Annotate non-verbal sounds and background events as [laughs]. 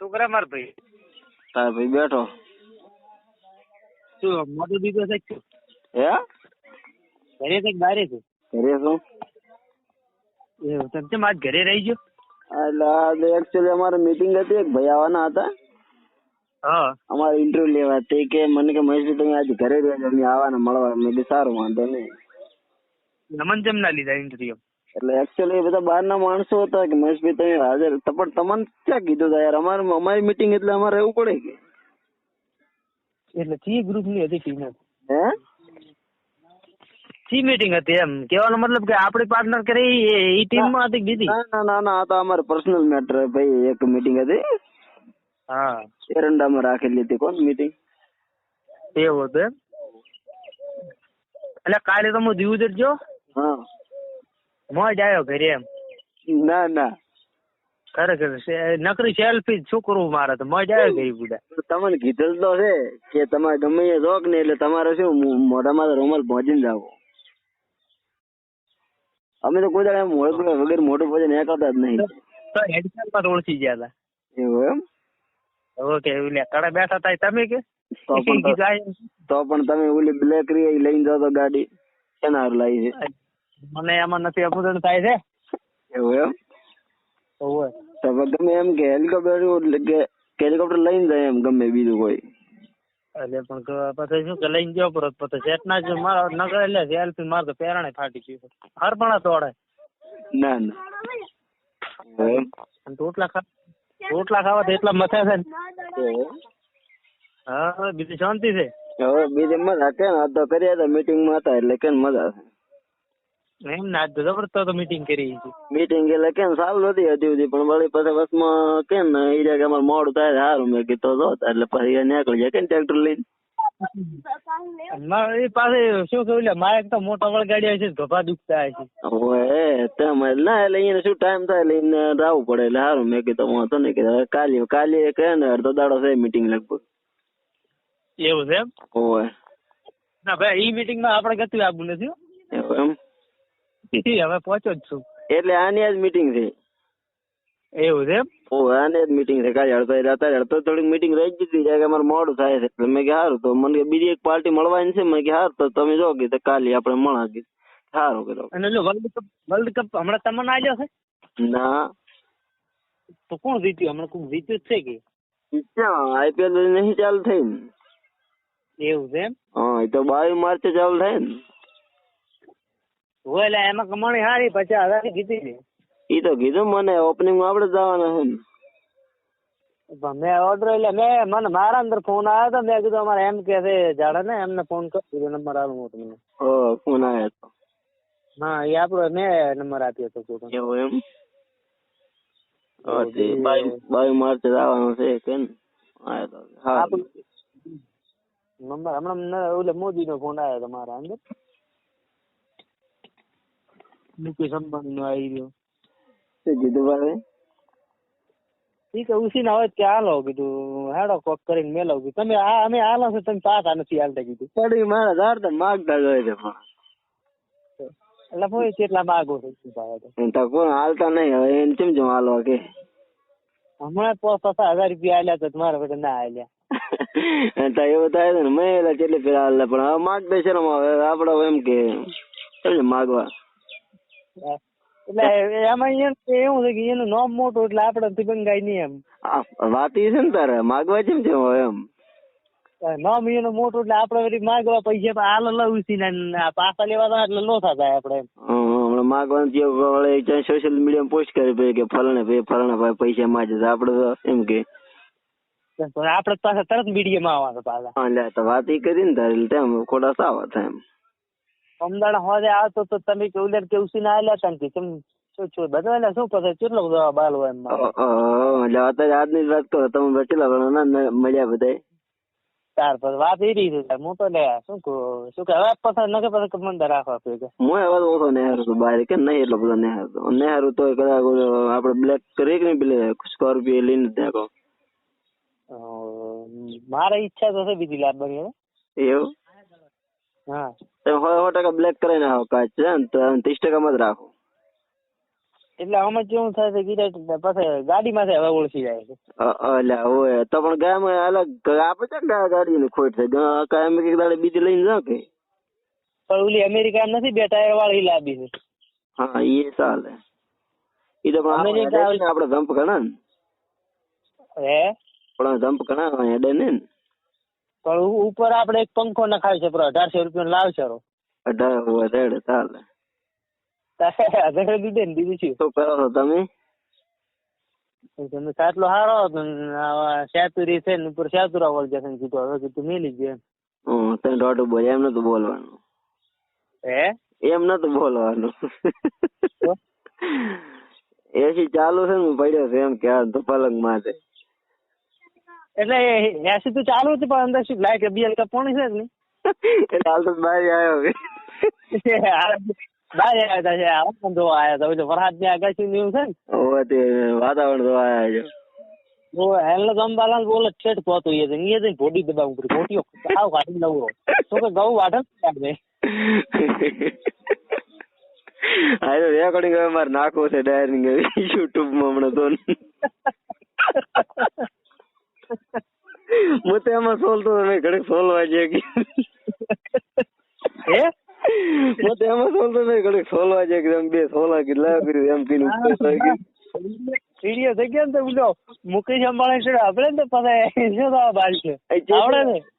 શું કરે માર ભાઈ? તાર ભાઈ બેઠો. શું મોટું દીધો છે કે? હે? ઘરે છે બારે છે? ઘરે શું એવું તેમ કેમ આજ ઘરે રહી ગયો? એટલે એકચ્યુઅલી અમારે મીટિંગ હતી એક ભાઈ આવવાના હતા. હા. અમારે ઇન્ટરવ્યુ લેવા તે કે મને કે મહેશભાઈ તમે આજે ઘરે રહેજો અમે આવવાના મળવા. મેં સારું વાંધો નહીં. નમન જેમ ના લીધા ઇન્ટરવ્યુ એટલે એકચ્યુઅલી બધા બહારના માણસો હતા કે મહેશભાઈ તમે હાજર પણ તમને ક્યાં કીધું હતા યાર? અમારે અમારી મીટિંગ એટલે અમારે રહેવું પડે કે? એટલે સી ગ્રુપની હતી ટીમ હે? સી મીટિંગ હતી એમ. કહેવાનો મતલબ કે આપણી પાર્ટનર કરે એ ટીમમાં હતી બીજી ના ના ના આ તો અમારે પર્સનલ મેટર ભાઈ. એક મીટિંગ હતી. હા. એરંડામાં રાખેલી હતી. કોણ મીટિંગ એવું હતું એમ? એટલે કાલે તમે દીવ જજો હા. મોજ આવ્યો ઘરે એમ? ના ના. ખરેખર નકરી સેલ્ફી છોકરું મારે તો મજા આવ્યો ગઈ બધા તમને કીધેલ તો છે કે તમારે ગમે એ રોક ને એટલે તમારે શું મોઢામાં રૂમાલ પહોંચીને જાવ અમે તો કોઈ દાડે એમ મોઢું વગર મોઢું એ કરતા જ નહીં. તો હેડસેટમાં ઓળખી ગયા હતા એવું એમ? ઓકે એટલે કડે બેઠા હતા તમે કે? તો પણ તો- તો પણ તમે ઓલી બ્લેક રી લઈને જાવ તો ગાડી. એના હારું લાવી છે. મને એમાં નથી અપૂરણ થાય છે. એવું એમ? ઓવે તો તમે એમ કે હેલિકોપ્ટર કે હેલિકોપ્ટર લઈને જાય એમ ગમે બીજું કોઈ. એટલે પણ પછી શું કે લઈને ગયો પરત પછી સેટ ના જ મારો નગર એટલે સેલ્ફી માર તો પેરાણે ફાટી ગયું હરપણા તોડે. ના ના. રોટલા ખા રોટલા ખાવા તો એટલા મથા છે ને? હા બીજી શાંતિ છે. હવે બીજી મજા કે ને આ તો કર્યા હતા મીટિંગમાં હતા એટલે કેમ મજા એમ ના જબરદસ્ત મીટિંગ કરી છે મીટિંગ એટલે કેમ સારું હતી હજી સુધી પણ વળી પછી બસમાં કેમ ને એ કે અમારે મોડું થાય સારું મેં કીધું તો એટલે પછી એ નીકળી જાય કે ટ્રેક્ટર લઈને? મારે પાસે શું કહ્યું મારે તો મોટા છે ગભા દુખતા છે ઓય તેમ ના એટલે એને શું ટાઈમ થાય એટલે એને રાવું પડે એટલે સારું મેં કીધું વાંધો નહીં કીધું હવે કાલે કાલે કહે ને અડધો દાડો છે મીટિંગ લગભગ. એવું છે એમ? ઓય ના ભાઈ ઈ મીટિંગમાં આપણે ગતું આવું નથી એમ? હવે પહોંચો જ છું. એટલે આની જ મીટિંગ છે. એવું છે ઓ આને જ મીટિંગ છે. કાલે એટલે અત્યારે હડતો થોડીક મીટિંગ રહી જ જાય કે અમારે મોડું થાય છે. એટલે મેં કે સારું તો મને બીજી એક પાર્ટી મળવાની છે. મેં કે સારું તો તમે જો કે કાલે આપણે મળા કે સારું કીધું અને જો વર્લ્ડ કપ વર્લ્ડ કપ હમણાં તમને આવ્યો છે? ના. તો કોણ જીત્યું? હમણાં કોણ જીત્યું જ છે કે? ક્યાં આઈપીએલ નહીં ચાલુ થઈ ને એવું છે હા એ તો બાવીસ માર્ચે ચાલુ થાય ને. હોય એટલે એમાં કમાણી સારી પછી હજાર કીધી લે ઈ તો કીધું મને ઓપનિંગમાં આપણે જવાના છે મેં ઓર્ડર એટલે મેં મને મારા અંદર ફોન આવ્યો તો મેં કીધું અમારે એમ કે છે જાડે ને એમને ફોન કરી દીધો નંબર આલું હું તમને. ઓ ફોન આવ્યો હતો હા એ આપણો મેં નંબર આપ્યો હતો કોઈને. એવું એમ? તે બાવીસ માર્ચે જવાનું છે કે ને? હા. નંબર હમણાં ઓલે મોદી નો ફોન આવ્યો હતો મારા અંદર. મુકેશ અંબાણી નો આવી રહ્યો. શું કીધું ભાઈ? ઈ કે ઉસીને આવે કે હાલો કીધું હેડો કોક કરીને મેલો કીધું. તમે આ અમે હાલો છો તમે પાછા નથી હાલતા કીધું. પડી મારા ધાર તો માગતા જ હોય છે પણ. એટલે ભાઈ કેટલા માગો છો તો કોણ હાલતા નહીં હવે એને કેમ જો હાલવા કે? હમણાં પાંચ પચાસ હજાર રૂપિયા આલ્યા તો મારા પાસે ના આલ્યા. [laughs] તો એવું થાય છે ને મેં એટલે કેટલી પેલા હાલે પણ હવે માગતા છે હવે આપડે એમ કે માગવા? એટલે એમાં એને એવું છે કે એનું નામ મોટું એટલે આપડે થી બંગાય નહીં એમ. વાત ઈ છે ને તારે માગવા જેમ છે એમ. નામ એનું મોટું એટલે આપડે વળી માગવા પૈસા હાલ લઉં ને આ પાછા લેવા તો એટલે નો થતા એમ. હમણાં માગવાનું જે વળે સોશિયલ મીડિયા પોસ્ટ કરી ભાઈ કે ફલાણે ભાઈ ફલાણા ભાઈ પૈસા માગે છે આપડે તો એમ કે. આપડે પાછા તરત મીડિયામાં આવવાનું પાછા. હા લે વાત એ કરી ને તારે એટલે તેમ ખોટા સાવા થાય એમ. અમદાવાદ હોદે આવતો તો તમે કે ઉલેર કે ઉસી ના આલ્યા તા કે કેમ શું છું? બધા એટલે શું પછી કેટલો બધો બાલ હોય એમ એટલે અત્યારે આજની વાત કરો તમે કેટલા ના મળ્યા બધાય. તાર પછી વાત એ રહી છે હું તો લે શું કહું? શું કે હવે પછી નકે પછી રાખવા પે હું હવે ઓછો નેહારું છું બહાર કે નહીં એટલો બધો નેહારું તો કદાચ આપણે બ્લેક કરીએ કે નહીં પેલે સ્કોર્પિયો લઈને ત્યાં મારે ઈચ્છા તો છે બીજી લાવવાની એવું? હા. તમે સો સો ટકા બ્લેક કરાવી નાખો કાચ છે ને તો ત્રીસ ટકામાં જ રાખો. એટલે અમે કેવું થાય છે ગિરાટ પછી ગાડીમાં હવે ઓળખી જાય છે. એટલે હોય. તો પણ ગામ અલગ આપે છે ને ગાડી ને ખોટ છે? કાયમ એક દાડે બીજી લઈને જાવ કે. પણ ઓલી અમેરિકા નથી બે ટાયર વાળી લાવી છે. હા એ ચાલે. એ તો પણ અમેરિકા આપણે ધંપ ઘણા ને. હે? પણ ધંપ ઘણા હેડે ને. પણ ઉપર આપણે એક પંખો નખાવી છે પણ અઢારસો રૂપિયા લાવશે રો અઢાર ચાલે. હજાર દીધે ને બીજું શું? શું કરો તમે? તમે સાટલો હારો સેતુરી છે ને ઉપર સેતુરા વળ જશે ને કીધું હવે કીધું મેલી ગયો હમ તને દોઢું બોલ એમ નતું બોલવાનું. હે? એમ નતું બોલવાનું? એસી ચાલુ છે ને પડ્યો છે એમ કે તો પલંગ માથે એટલે એસી તો ચાલુ હતી પણ અંદર શું લાઈટ અભિયાન કપવાની છે જ નહીં. એટલે હાલ તો બહાર આવ્યો બહાર આવ્યા હતા છે હવામાન જોવા આવ્યા હતા વરસાદની આગાશી ની છે ને. તે વાતાવરણ જોવા આવ્યા છે. ઓવે હેલો ગંબાલાલ બોલે ઠેઠ પહોંચો એ ઉપર ભોટીઓ ખાવ લઉં તો કે ગૌ વાઢ તો રેકોર્ડિંગ હવે મારે નાખવું છે ડાયરી યુટ્યુબમાં હમણાં તો. હું તો એમાં સોલતો હતો મેં ઘડીક સોલવા જે કે. હે? હું તો એમાં સોલતો મેં ઘડીક સોલવા જે કે એમ બે સોલા કે લાવ કર્યું એમ કીધું. સીડીઓ થઈ ગયા ને તો બોલો મુકેશ અંબાણી છે આપણે ને તો પાસે શું થવા બાલ છે? આવડે ને?